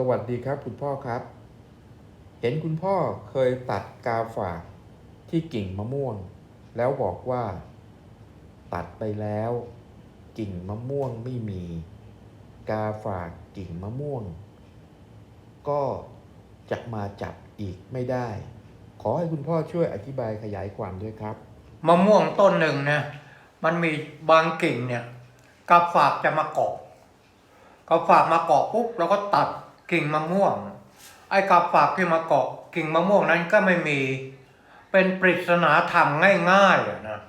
สวัสดีครับคุณพ่อครับ เห็นคุณพ่อเคยตัดกาฝากที่กิ่งมะม่วง แล้วบอกว่า ตัดไปแล้ว กิ่งมะม่วงไม่มี กาฝากกิ่งมะม่วง ก็จะมาจับอีกไม่ได้ ขอให้คุณพ่อช่วยอธิบายขยายความด้วยครับ มะม่วงต้นหนึ่งเนี่ยมันมีบางกิ่งเนี่ยกับฝากจะมาเกาะกับฝากมาเกาะปุ๊บเราก็ตัด กิ่งมะม่วง ไอ้กับฝากที่มาเกาะกิ่งมะม่วงนั้นก็ไม่มี เป็นปริศนาธรรมง่ายๆนะ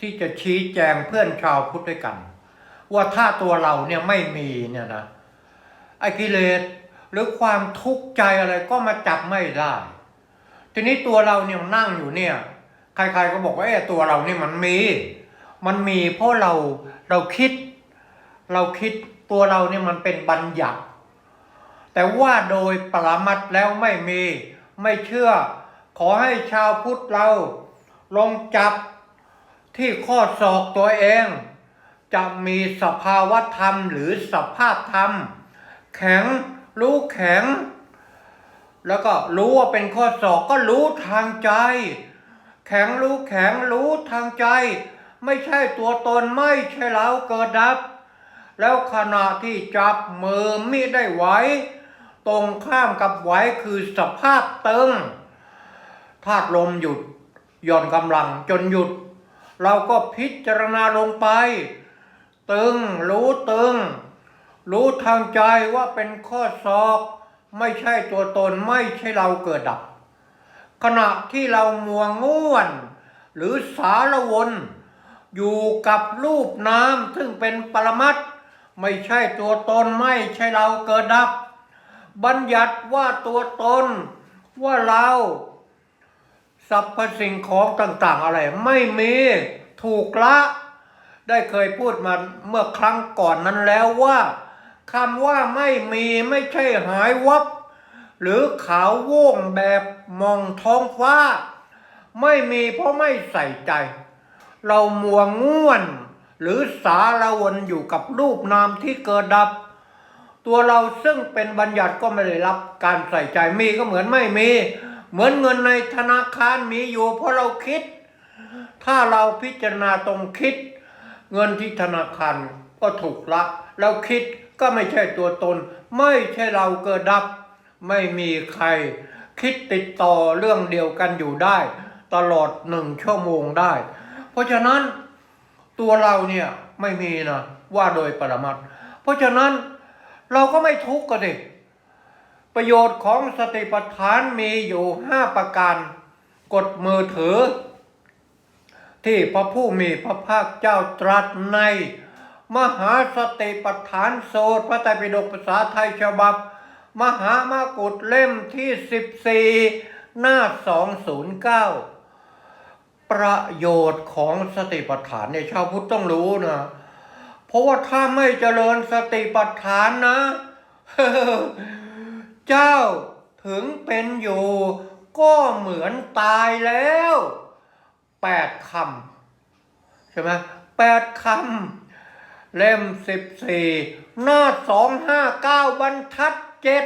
ที่จะชี้แจงเพื่อนชาวพุทธด้วยกัน ว่าถ้าตัวเราเนี่ยไม่มีเนี่ยนะไอ้กิเลสหรือความทุกข์ใจอะไรก็มาจับไม่ได้ ทีนี้ตัวเราเนี่ยนั่งอยู่เนี่ย ใครๆก็บอกว่าเออตัวเรานี่มันมี มันมีเพราะเราเราคิด เราคิดตัวเราเนี่ยมันเป็นบัญญัติ แต่ว่าโดยปรมัตแล้วไม่มี ไม่เชื่อ ขอให้ชาวพุทธเรา ลงจับที่ข้อศอกตัวเอง จะมีสภาวะธรรมหรือสภาพธรรม แข็งรู้แข็ง แล้วก็รู้ว่าเป็นข้อศอกก็รู้ทางใจ แข็งรู้แข็งรู้ทางใจ ไม่ใช่ตัวตนไม่ใช่เราเกิดดับ แล้วขณะที่จับมือมิได้ไหว ตรงข้ามกับไหวคือสภาพตึงธาตุลมหยุดหย่อนกำลังจนหยุด เราก็พิจารณาลงไป ตึงรู้ตึง รู้ทางใจว่าเป็นข้อศอก ไม่ใช่ตัวตนไม่ใช่เราเกิดดับ ขณะที่เรามัวง่วน หรือสารวน อยู่กับรูปน้ำซึ่งเป็นปรมัตไม่ใช่ตัวตนไม่ใช่เราเกิดดับ บัญญัติว่าตัวตน ว่าเราสรรพสิ่งของต่างๆอะไร ไม่มีถูกละ ได้เคยพูดมาเมื่อครั้งก่อนนั้นแล้วว่าคำว่าไม่มีไม่ใช่หายวับ หรือขาวว่งแบบมองท้องฟ้า ไม่มีเพราะไม่ใส่ใจ เรามัวง่วน หรือสารวนอยู่กับรูปนามที่เกิดดับ ตัวเราซึ่งเป็นบัญญัติก็ไม่ได้รับการใส่ใจมีก็เหมือนไม่มี เหมือนเงินในธนาคารมีอยู่เพราะเราคิด ถ้าเราพิจารณาตรงคิด เงินที่ธนาคารก็ถูกละ เราคิดก็ไม่ใช่ตัวตน ไม่ใช่เราเกิดดับ ไม่มีใคร คิดติดต่อเรื่องเดียวกันอยู่ได้ ตลอดหนึ่งชั่วโมงได้ เพราะฉะนั้นตัวเราเนี่ยไม่มีนะว่าโดยปรมัตเพราะฉะนั้น เราก็ไม่ทุกข์กันดิประโยชน์ของสติปัฏฐานมีอยู่ห้าประการ กดมือถือ ที่พระผู้มีพระภาคเจ้าตรัสใน มหาสติปัฏฐานโสตพระไตรปิฎกภาษาไทยฉบับ มหามากุฏเล่มที่14หน้า209ประโยชน์ของสติปัฏฐานเนี่ยชาวพุทธต้องรู้นะ เพราะว่าถ้าไม่เจริญสติปัฏฐานนะ เจ้าถึงเป็นอยู่ก็เหมือนตายแล้วแปดคำใช่ไหมแปดคำเล่มสิบสี่หน้าสองห้าเก้าบรรทัดเจ็ด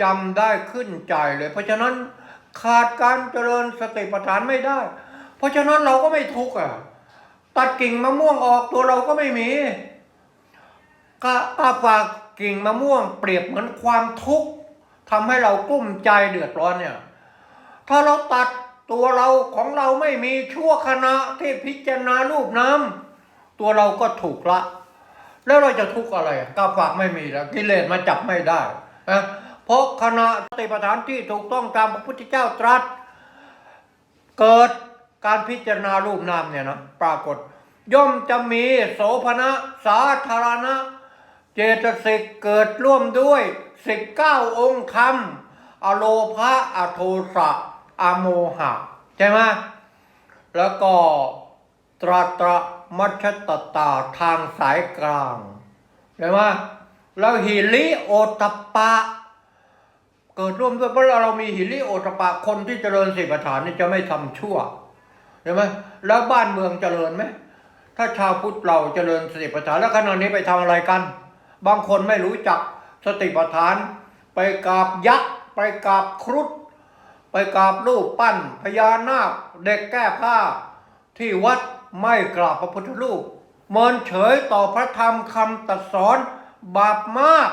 จำได้ขึ้นใจเลย เพราะฉะนั้นขาดการเจริญสติปัฏฐานไม่ได้ เพราะฉะนั้นเราก็ไม่ทุกข์อะ ตัดกิ่งมะม่วงออกตัวเราก็ไม่มีกาอาฝากกิ่งมะม่วง เปรียบเหมือนความทุกข์ทำให้เรากลุ้มใจเดือดร้อนเนี่ย ถ้าเราตัดตัวเราของเราไม่มีชั่วขณะที่พิจารณารูปน้ำตัวเราก็ถูกละ แล้วเราจะทุกข์อะไรกาฝากไม่มีแล้วกิเลสมาจับไม่ได้นะเพราะขณะสติปัฏฐานที่ถูกต้องตามพระพุทธเจ้าตรัส เกิด การพิจารณารูปนามเนี่ยนะปรากฏ ย่อมจะมีโสภณะสาธารณะ เจตสิกเกิดร่วมด้วยสิบเก้าองค์คำอโลภะอโทสะอโมหะ ใช่ไหมแล้วก็ตราตระมัชตตาทางสายกลางใช่ไหมแล้วหิริโอตปะ เกิดร่วมด้วยเพราะเรามีหิริโอตปปะคนที่เจริญสิบฐานนี่จะไม่ทำชั่ว ใช่ไหมแล้วบ้านเมืองเจริญไหมถ้าชาวพุทธเราเจริญสติปัฏฐานแล้วขณะนี้ไปทำอะไรกัน บางคนไม่รู้จักสติปัฏฐาน ไปกราบยักษ์ไปกราบครุฑไปกราบรูปปั้นพญานาคเด็กแก้ผ้า ที่วัดไม่กราบพระพุทธรูปเมินเฉยต่อพระธรรมคำตรัสสอนบาปมาก